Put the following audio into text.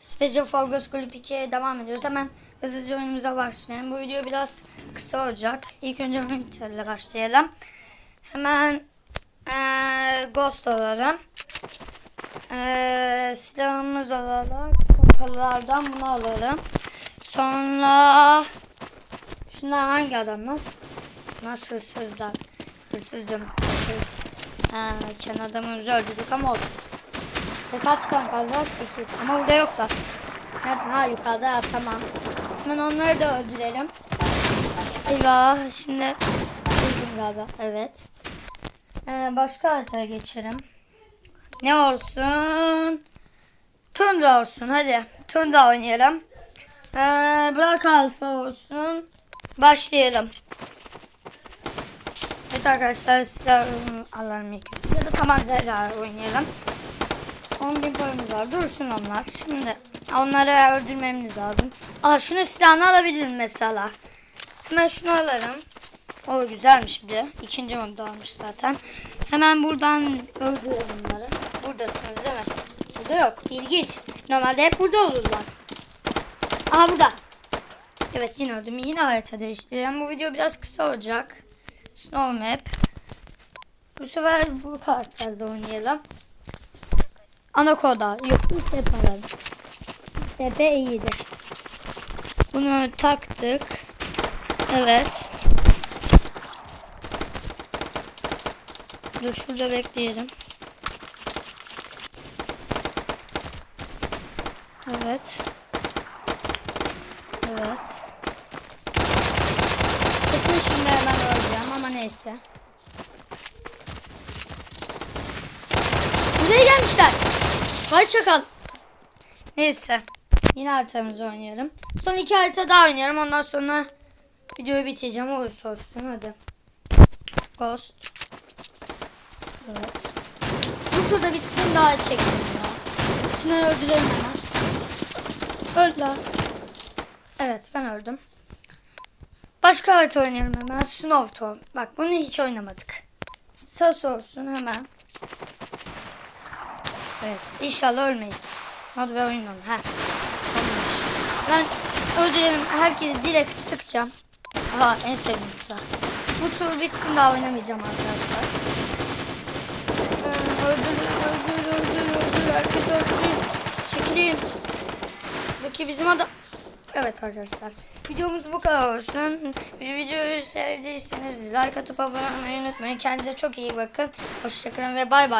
Special Forgos Group 2'ye devam ediyoruz. Hemen hızlıca oyunumuza başlayalım. Bu video biraz kısa olacak. İlk önce Winter başlayalım. Hemen eee Ghost alalım. Eee silahımız olarak kapalılardan bunu alalım. Sonra şunlar hangi adamlar? Nasıl hırsızlar? Hırsız diyorum. Ha, kendi adamımızı öldürdük ama oldu. Ve kaç tane kaldı? 8. Ama burada yoklar. Nerede? Ha yukarıda ha, tamam. Hemen onları da öldürelim. Eyvah şimdi öldüm galiba. Evet. Ee, başka haritaya geçelim. Ne olsun? Tundra olsun hadi. Tundra oynayalım. Ee, bırak alfa olsun. Başlayalım. Evet arkadaşlar silah alalım. Ya da tabancayla oynayalım. 10 bin paramız var. Dursun onlar. Şimdi onları öldürmemiz lazım. Aa şunu silahını alabilirim mesela. Hemen şunu alırım. O güzelmiş bir de. İkinci modda almış zaten. Hemen buradan öldürelim onları. Buradasınız değil mi? Burada yok. İlginç. Normalde hep burada olurlar. Aha burada. Evet yine öldüm. Yine harita değiştireceğim. Bu video biraz kısa olacak. Snow Map. Bu sefer bu karakterde oynayalım. Anakoda. Yok step alalım. Step'e iyidir. Bunu taktık. Evet. Dur şurada bekleyelim. Evet. Evet. Kesin şimdi hemen öleceğim ama neyse. Buraya gelmişler. Vay çakal. Neyse. Yine haritamızı oynayalım. Son iki harita daha oynayalım. Ondan sonra videoyu bitireceğim. Olursa olsun. Hadi. Ghost. Evet. Bu turda bitsin daha çekelim ya. Şunu öldürelim hemen. Öl. Evet ben öldüm. Başka harita oynayalım hemen. Snow Town. Bak bunu hiç oynamadık. Sas olsun hemen. Evet. İnşallah ölmeyiz. Hadi be oyun onu. Ha. Olmamış. Ben öldürelim. Herkesi direkt sıkacağım. Aha en sevdiğim silah. Bu tur bitsin daha oynamayacağım arkadaşlar. Ee, öldür, öldür, öldür. Herkes ölsün. Çekilin. Buradaki bizim adam. Evet arkadaşlar. Videomuz bu kadar olsun. Videoyu sevdiyseniz like atıp abone olmayı unutmayın. Kendinize çok iyi bakın. Hoşçakalın ve bay bay.